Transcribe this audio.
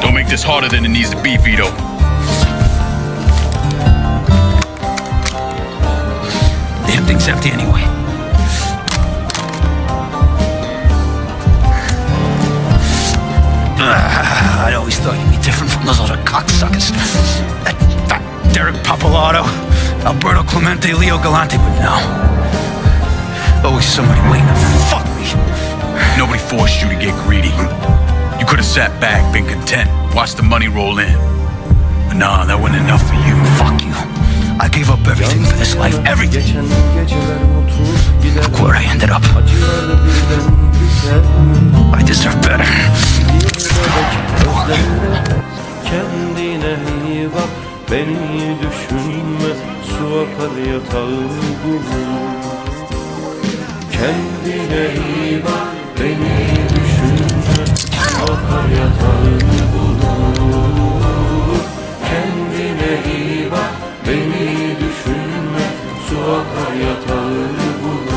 Don't make this harder than it needs to be, Vito. Damn thing's empty anyway. Ah, I always thought you'd be different from those other cocksuckers. That fat Derek Papalato, Alberto Clemente, Leo Galante, but no. Always somebody waiting to fuck me. Nobody forced you to get greedy. You could have sat back, been content, watched the money roll in. But nah, that wasn't enough for you. Fuck you. I gave up everything for this life. Everything. Look where I ended up. I deserve better. Kendine iyi bak Beni düşünme Su yatağı bulur Kendine iyi bak Beni Vaka yatağını bulan